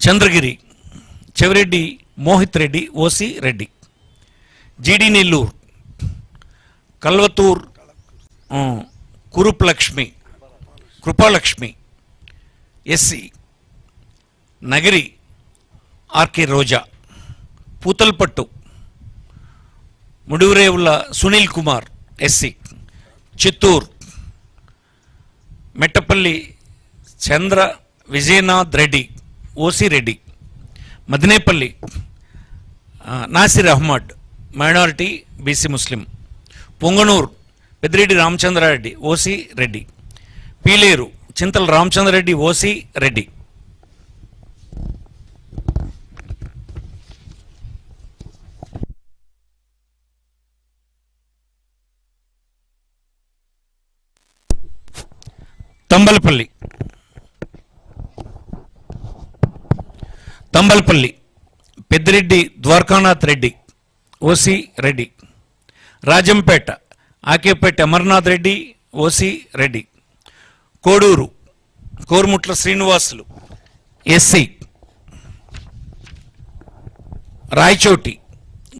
Chandragiri Chevireddy Mohith Reddy OC Reddy. G D Nellore Kalvathur Kurupalakshmi Kripalakshmi SC Nagari R K Roja Puthalapattu Mudivarevula Sunil Kumar SC Chittoor Mettapalli Chandra Vijayanath Reddy. OC Reddy Madinepalli Nasir Ahmed minority BC Muslim Ponganur Peddireddy Ramachandrareddy OC Reddy Peeleru Chintala Ramachandrareddy OC Reddy. Thamballapalle Thamballapalli Peddireddy Dwarakanath Reddy OC Reddy. Rajampet Akepeta Amarnath Reddy OC Reddy. Koduru Korumutla Srinivasulu SC. Rayachoti